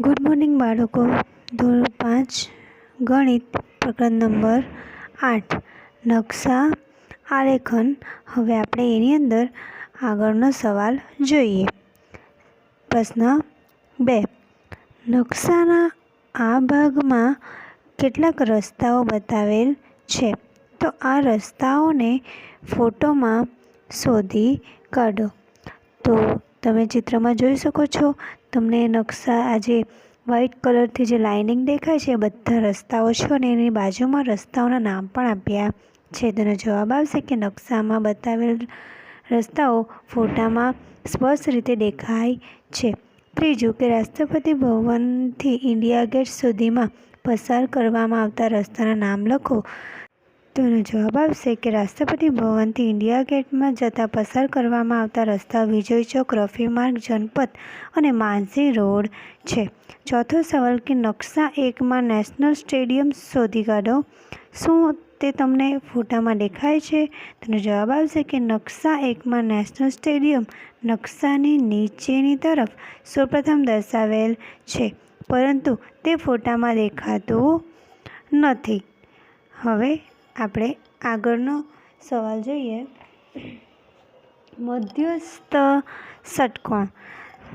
Good morning બાળકો. ધોરણ પાંચ, ગણિત, પ્રકરણ નંબર આઠ. નકશા, આલેખન. હવે આપણે એની અંદર આગળનો સવાલ જોઈએ. પ્રશ્ન બે. નકશાના આ ભાગમાં કેટલાક રસ્તાઓ બતાવેલ છે. તો આ રસ્તાઓને ફોટોમાં શોધી કાઢો. તો તમે ચિત્રમાં જોઈ શકો છો, તમને નકશા આજે વ્હાઇટ કલરથી જે લાઇનિંગ દેખાય છે બધા રસ્તાઓ છે અને એની બાજુમાં રસ્તાઓના નામ પણ આપ્યા છે. તેનો જવાબ આવશે કે નકશામાં બતાવેલ રસ્તાઓ ફોટામાં સ્પષ્ટ રીતે દેખાય છે. ત્રીજું કે રાષ્ટ્રપતિ ભવનથી ઇન્ડિયા ગેટ સુધીમાં પસાર કરવામાં આવતા રસ્તાના નામ લખો. તો એનો જવાબ આવશે કે રાષ્ટ્રપતિ ભવનથી ઇન્ડિયા ગેટમાં જતા પસાર કરવામાં આવતા રસ્તા વિજય ચોક, રફી માર્ગ, જનપથ અને માનસી રોડ છે. ચોથો સવાલ કે નકશા એકમાં નેશનલ સ્ટેડિયમ શોધી કાઢો. શું તે તમને ફોટામાં દેખાય છે? તેનો જવાબ આવશે કે નકશા એકમાં નેશનલ સ્ટેડિયમ નકશાની નીચેની તરફ સૌપ્રથમ દર્શાવેલ છે, પરંતુ તે ફોટામાં દેખાતું નથી. હવે આપણે આગળનો સવાલ જોઈએ. મધ્યસ્થ ષટકોણ.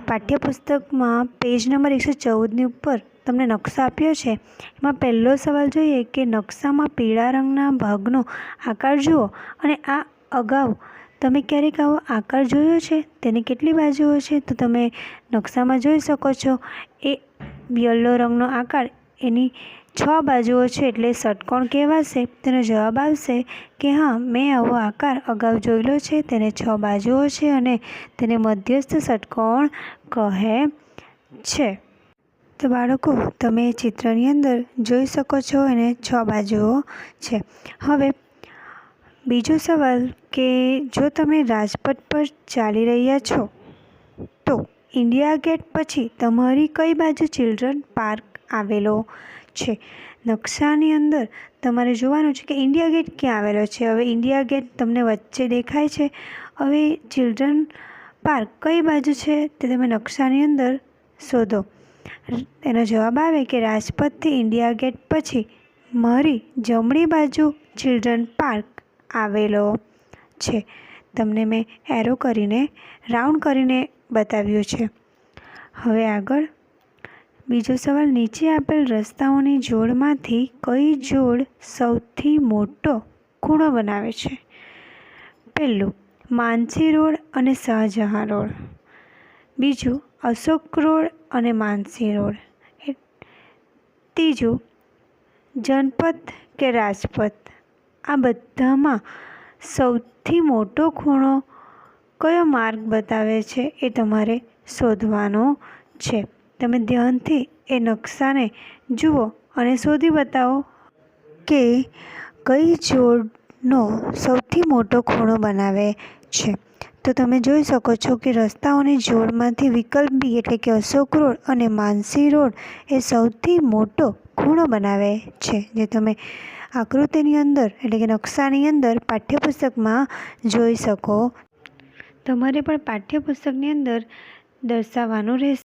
પાઠ્યપુસ્તકમાં પેજ નંબર એકસો ચૌદની ઉપર તમને નકશો આપ્યો છે. એમાં પહેલો સવાલ જોઈએ કે નકશામાં પીળા રંગના ભાગનો આકાર જુઓ અને આ અગાઉ તમે ક્યારેક આવો આકાર જોયો છે? તેની કેટલી બાજુઓ છે? તો તમે નકશામાં જોઈ શકો છો. એ યલો રંગનો આકાર એની છ બાજુઓ છે એટલે ષટકોણ કહેવાશે. તેનો જવાબ આવશે કે હા, મેં આવો આકાર અગાઉ જોયેલો છે, તેને છ બાજુઓ છે અને તેને મધ્યસ્થ ષટકોણ કહે છે. તો બાળકો, તમે ચિત્રની અંદર જોઈ શકો છો એને છ બાજુઓ છે. હવે, બીજો સવાલ કે જો તમે રાજપથ પર ચાલી રહ્યા છો, તો ઇન્ડિયા ગેટ પછી તમારી કઈ બાજુ ચિલ્ડ્રન પાર્ક આવેલો છે. નકશાની અંદર તમારે જોવાનું છે કે ઇન્ડિયા ગેટ ક્યાં આવેલો છે? હવે ઇન્ડિયા ગેટ તમને વચ્ચે દેખાય છે. હવે ચિલ્ડ્રન પાર્ક કઈ બાજુ છે તે તમે નકશાની અંદર શોધો. એનો જવાબ આવે કે રાજપથથી ઇન્ડિયા ગેટ પછી મારી જમણી બાજુ ચિલ્ડ્રન પાર્ક આવેલો છે. તમને મેં એરો કરીને, રાઉન્ડ કરીને બતાવ્યું છે. હવે આગળ બીજો સવાલ, નીચે આપેલ રસ્તાઓની જોડમાંથી કઈ જોડ સૌથી મોટો ખૂણો બનાવે છે? પહેલું, માનસી રોડ અને શાહજહાં રોડ. બીજું, અશોક રોડ અને માનસી રોડ. ત્રીજું, જનપથ કે રાજપથ? આ બધામાં સૌથી મોટો ખૂણો કયો માર્ગ બતાવે છે એ તમારે શોધવાનો છે. તમે ધ્યાનથી એ નકશાને જુઓ અને શોધી બતાવો કે કઈ જોડનો સૌથી મોટો ખૂણો બનાવે છે. તો તમે જોઈ શકો છો કે રસ્તાઓની જોડમાંથી વિકલ્પ બી એટલે કે અશોક રોડ અને માનસી રોડ એ સૌથી મોટો ખૂણો બનાવે છે. જે તમે આકૃતિની અંદર એટલે કે નકશાની અંદર પાઠ્યપુસ્તકમાં જોઈ શકો. તમારે પણ પાઠ્યપુસ્તકની અંદર દર્શાવવાનું રહેશે.